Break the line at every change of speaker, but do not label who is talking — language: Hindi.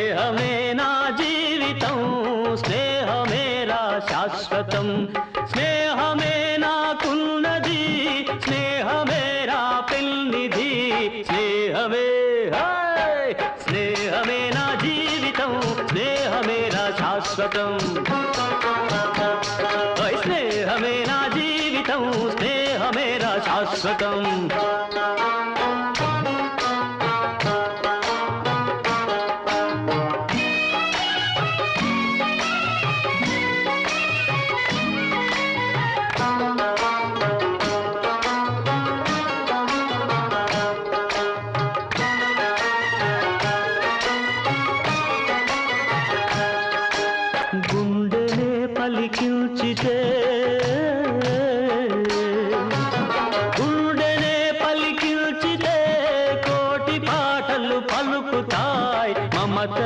हमें ना जीवितं स्नेहमेरा शाश्वतं स्नेहमेना कुलनदी स्नेहमेरा पिल्निधि। स्नेहमे हाय! स्नेहमेना जीवितं स्नेहमेरा शाश्वतं स्नेहमेना जीवितं स्नेहमेरा शाश्वतम्। గుండెనే పలికించితే. గుండెనే పలికించితే కోటి పాటలు పలుకుతా.